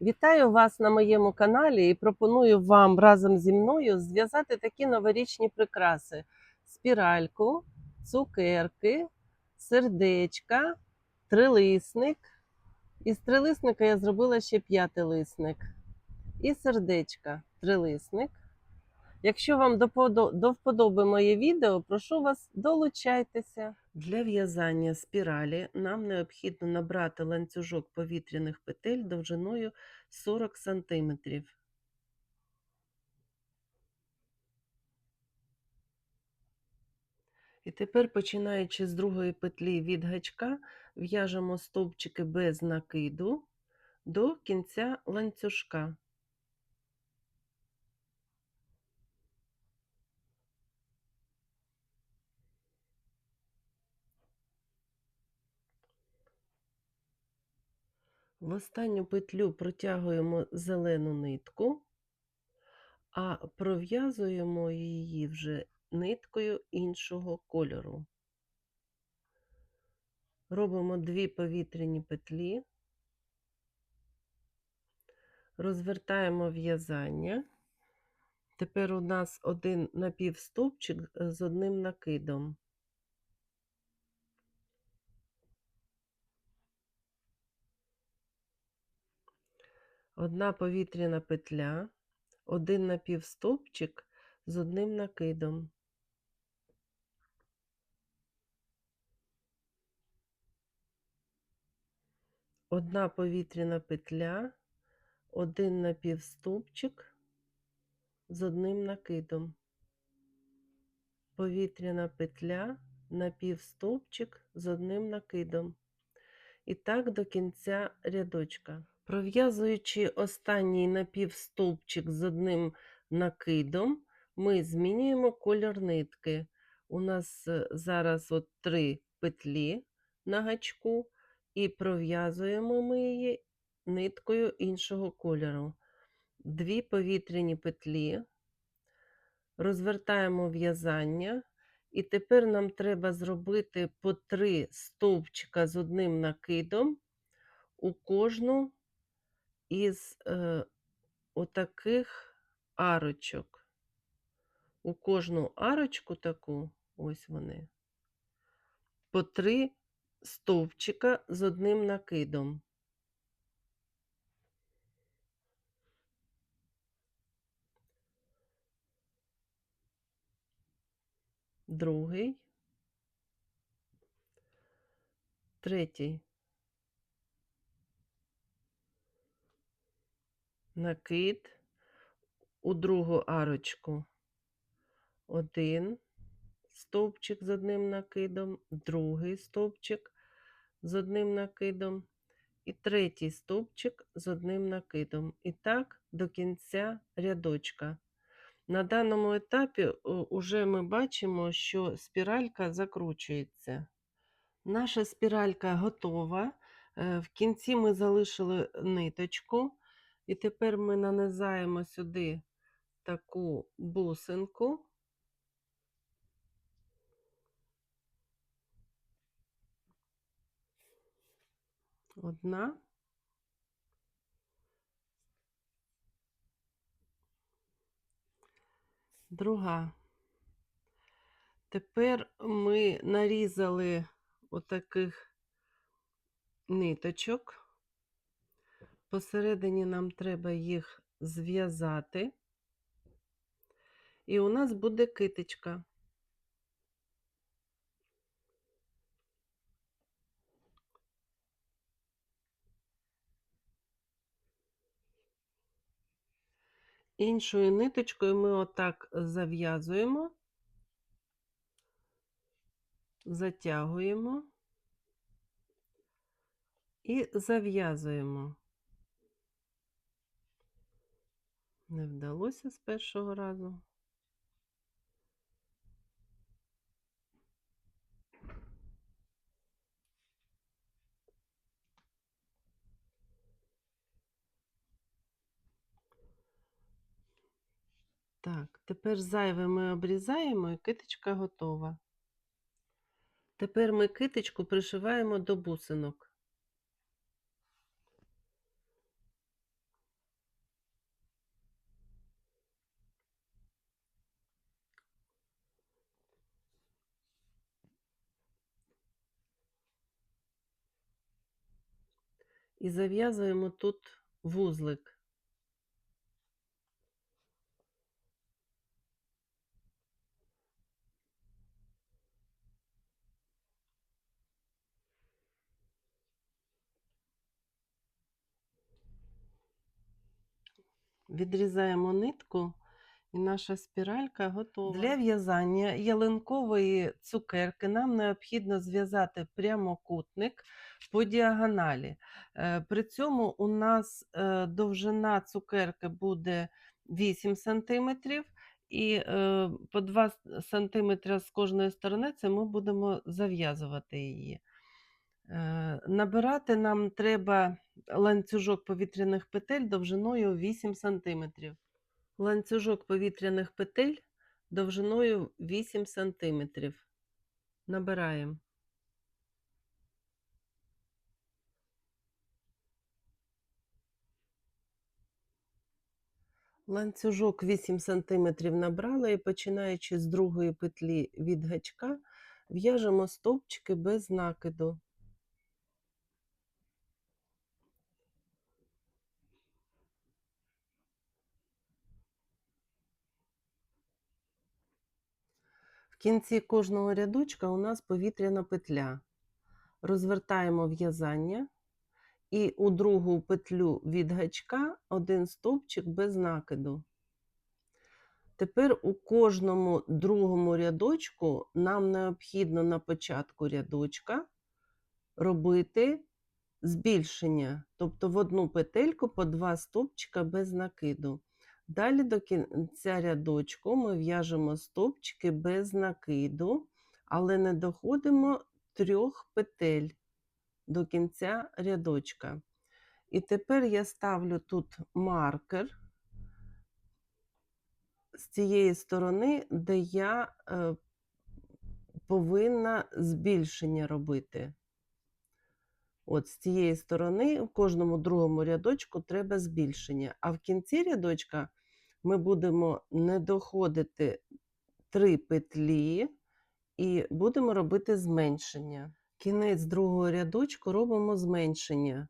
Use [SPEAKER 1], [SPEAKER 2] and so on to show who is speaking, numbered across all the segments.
[SPEAKER 1] Вітаю вас на моєму каналі і пропоную вам разом зі мною зв'язати такі новорічні прикраси: спіральку, цукерки, сердечка, трилисник. Із трилисника я зробила ще п'ятилисник. І сердечка, трилисник. Якщо вам до вподоби моє відео, прошу вас долучайтеся. Для в'язання спіралі нам необхідно набрати ланцюжок повітряних петель довжиною 40 см. І тепер, починаючи з другої петлі від гачка, в'яжемо стовпчики без накиду до кінця ланцюжка. В останню петлю протягуємо зелену нитку, а пров'язуємо її вже ниткою іншого кольору. Робимо дві повітряні петлі, розвертаємо в'язання. Тепер у нас один напівстовпчик з одним накидом. Одна повітряна петля, один напівстовпчик з одним накидом. Одна повітряна петля, один напівстовпчик з одним накидом. Повітряна петля, напівстовпчик з одним накидом. І так до кінця рядочка. Пров'язуючи останній напівстовпчик з одним накидом, ми змінюємо колір нитки. У нас е, зараз от три петлі на гачку, і пров'язуємо ми її ниткою іншого кольору. Дві повітряні петлі, розвертаємо в'язання, і тепер нам треба зробити по три стовпчика з одним накидом у кожну із е, отаких арочок. У кожну арочку таку, ось вони, по три стовпчика з одним накидом. Другий, третій. Накид у другу арочку. Один стовпчик з одним накидом, другий стовпчик з одним накидом і третій стовпчик з одним накидом. І так до кінця рядочка. На даному етапі вже ми бачимо, що спіралька закручується. Наша спіралька готова. Е, В кінці ми залишили ниточку, і тепер ми нанизаємо сюди таку бусинку. Одна. Друга. Тепер ми нарізали отаких ниточок. Посередині нам треба їх зв'язати. І у нас буде китичка. Іншою ниточкою ми отак зав'язуємо, затягуємо і зав'язуємо. Не вдалося з першого разу. Так, тепер зайве ми обрізаємо і китичка готова. Тепер ми китичку пришиваємо до бусинок. І зав'язуємо тут вузлик. Відрізаємо нитку, і наша спіралька готова. Для в'язання ялинкової цукерки нам необхідно зв'язати прямокутник по діагоналі. Е, При цьому у нас е, довжина цукерки буде 8 см, і е, по 2 см з кожної сторони це ми будемо зав'язувати її. Набирати нам треба ланцюжок повітряних петель довжиною 8 см. Ланцюжок повітряних петель довжиною 8 см. Набираємо. Ланцюжок 8 см набрала і починаючи з другої петлі від гачка, в'яжемо стовпчики без накиду. Кінці кожного рядочка у нас повітряна петля. Розвертаємо в'язання і у другу петлю від гачка один стовпчик без накиду. Тепер у кожному другому рядочку нам необхідно на початку рядочка робити збільшення, тобто в одну петельку по два стовпчика без накиду. Далі до кінця рядочку ми в'яжемо стовпчики без накиду, але не доходимо трьох петель до кінця рядочка. І тепер я ставлю тут маркер з цієї сторони, де я е, повинна збільшення робити. От з цієї сторони в кожному другому рядочку треба збільшення. А в кінці рядочка ми будемо не доходити три петлі і будемо робити зменшення. Кінець другого рядочку робимо зменшення.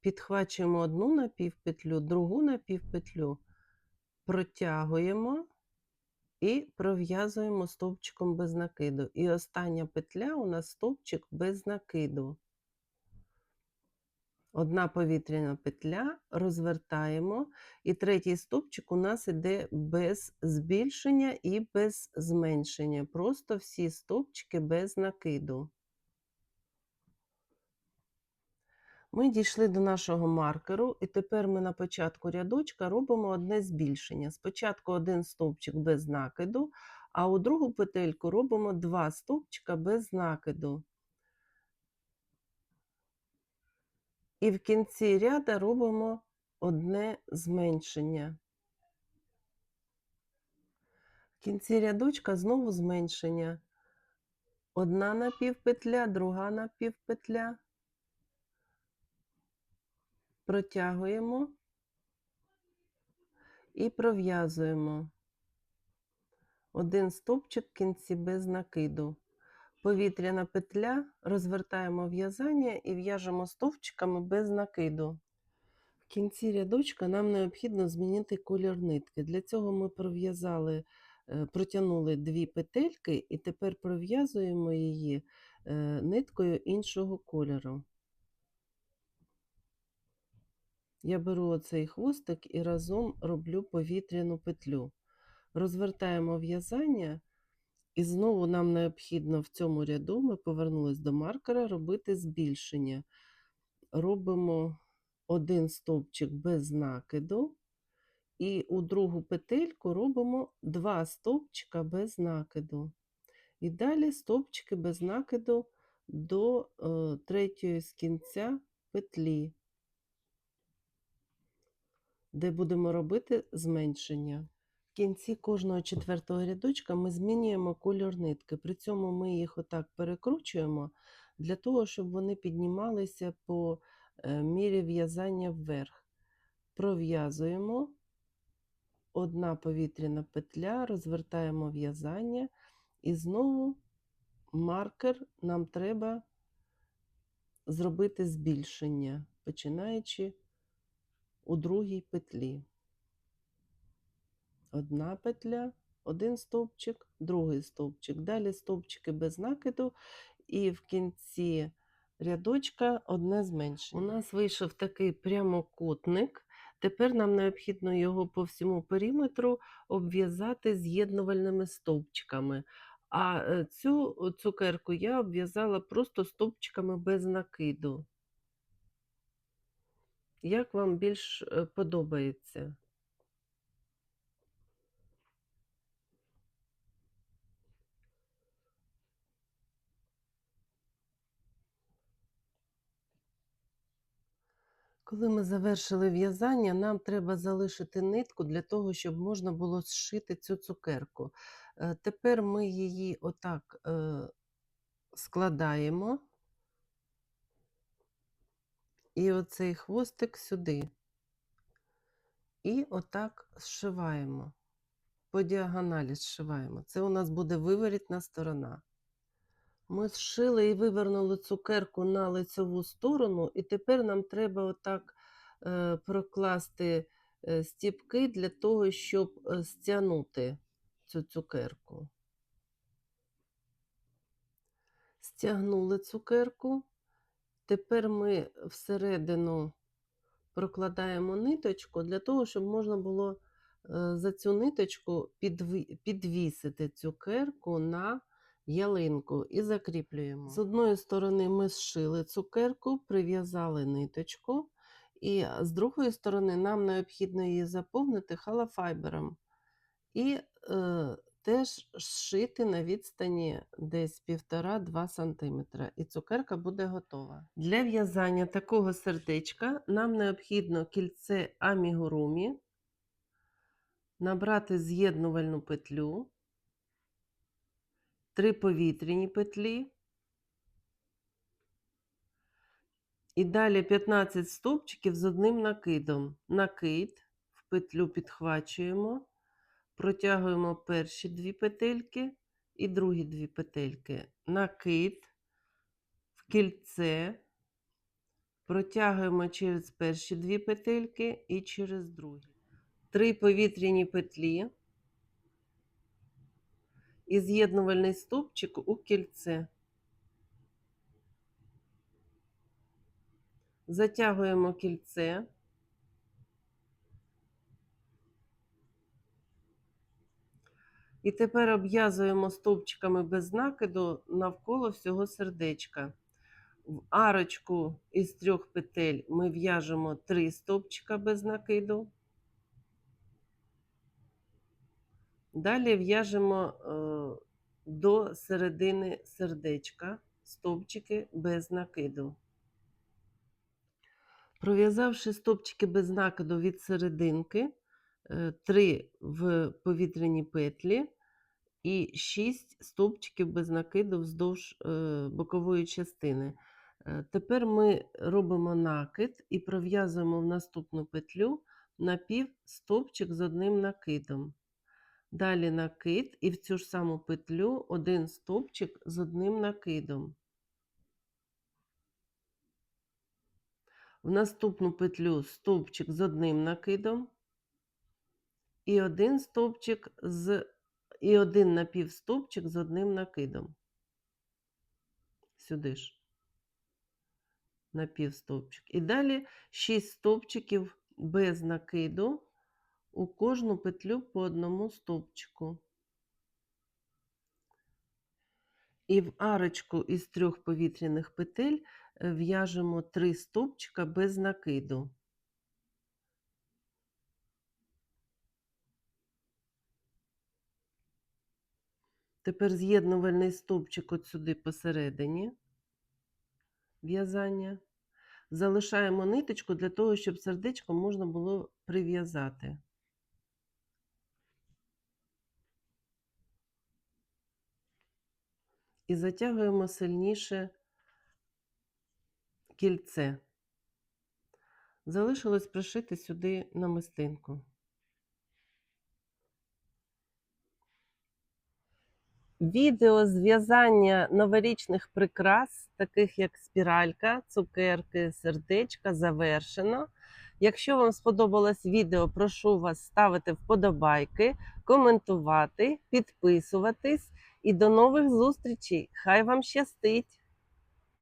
[SPEAKER 1] Підхвачуємо одну напівпетлю, другу напівпетлю, протягуємо і пров'язуємо стовпчиком без накиду. І остання петля у нас стовпчик без накиду. Одна повітряна петля, розвертаємо, і третій стовпчик у нас іде без збільшення і без зменшення. Просто всі стовпчики без накиду. Ми дійшли до нашого маркеру, і тепер ми на початку рядочка робимо одне збільшення. Спочатку один стовпчик без накиду, а у другу петельку робимо два стовпчика без накиду. І в кінці ряда робимо одне зменшення. В кінці рядочка знову зменшення. Одна напівпетля, друга напівпетля. Протягуємо і пров'язуємо один стовпчик в кінці без накиду. Повітряна петля, розвертаємо в'язання і в'яжемо стовпчиками без накиду. В кінці рядочка нам необхідно змінити колір нитки. Для цього ми пров'язали, е, протягнули дві петельки і тепер пров'язуємо її е, ниткою іншого кольору. Я беру оцей хвостик і разом роблю повітряну петлю. Розвертаємо в'язання, і знову нам необхідно в цьому ряду, ми повернулись до маркера, робити збільшення. Робимо один стовпчик без накиду, і у другу петельку робимо два стовпчика без накиду. І далі стовпчики без накиду до е, третьої з кінця петлі де будемо робити зменшення. В кінці кожного четвертого рядочка ми змінюємо кольор нитки. При цьому ми їх отак перекручуємо для того, щоб вони піднімалися по е, мірі в'язання вверх. Пров'язуємо одна повітряна петля, розвертаємо в'язання, і знову маркер нам треба зробити збільшення. починаючи у другій петлі. Одна петля, один стовпчик, другий стовпчик. Далі стовпчики без накиду, і в кінці рядочка одне зменшення. У нас вийшов такий прямокутник. Тепер нам необхідно його по всьому периметру обв'язати з'єднувальними стовпчиками. А е, цю цукерку я обв'язала просто стовпчиками без накиду. Як вам більш е, подобається? Коли ми завершили в'язання, нам треба залишити нитку для того, щоб можна було зшити цю цукерку. Е, Тепер ми її отак е, складаємо. І оцей хвостик сюди. І отак зшиваємо. По діагоналі зшиваємо. Це у нас буде виворітна сторона. Ми зшили і вивернули цукерку на лицеву сторону, і тепер нам треба отак е, прокласти е, стіпки для того, щоб е, стягнути цю цукерку. Стягнули цукерку. Тепер ми всередину прокладаємо ниточку для того, щоб можна було за цю ниточку підві- підвісити цукерку на ялинку і закріплюємо. З одної сторони ми зшили цукерку, прив'язали ниточку, і з другої сторони нам необхідно її заповнити халафайбером. І е, теж зшити на відстані десь 1,5-2 см. І цукерка буде готова. Для в'язання такого сердечка нам необхідно кільце амігурумі, набрати з'єднувальну петлю, три повітряні петлі. І далі 15 стовпчиків з одним накидом. Накид в петлю підхвачуємо, протягуємо перші дві петельки і другі дві петельки. Накид в кільце, протягуємо через перші дві петельки і через другі. Три повітряні петлі і з'єднувальний стовпчик у кільце. Затягуємо кільце. І тепер обв'язуємо стовпчиками без накиду навколо всього сердечка. В арочку із трьох петель ми в'яжемо три стовпчика без накиду. Далі в'яжемо е, до середини сердечка стовпчики без накиду. Пров'язавши стовпчики без накиду від серединки, 3 в повітряні петлі і 6 стовпчиків без накиду вздовж е, бокової частини. Е, Тепер ми робимо накид і пров'язуємо в наступну петлю напів стовпчик з одним накидом. Далі накид і в цю ж саму петлю один стовпчик з одним накидом. В наступну петлю стовпчик з одним накидом і один стовпчик з і один напівстовпчик з одним накидом. Сюди ж. Напівстовпчик. І далі 6 стовпчиків без накиду у кожну петлю по одному стовпчику. І в арочку із трьох повітряних петель е, в'яжемо 3 стовпчика без накиду. Тепер з'єднувальний стовпчик от сюди посередині в'язання. Залишаємо ниточку для того, щоб сердечко можна було прив'язати. І затягуємо сильніше кільце. Залишилось пришити сюди намистинку. Відео зв'язання новорічних прикрас, таких як спіралька, цукерки, сердечка, завершено. Якщо вам сподобалось відео, прошу вас ставити вподобайки, коментувати, підписуватись і до нових зустрічей. Хай вам щастить!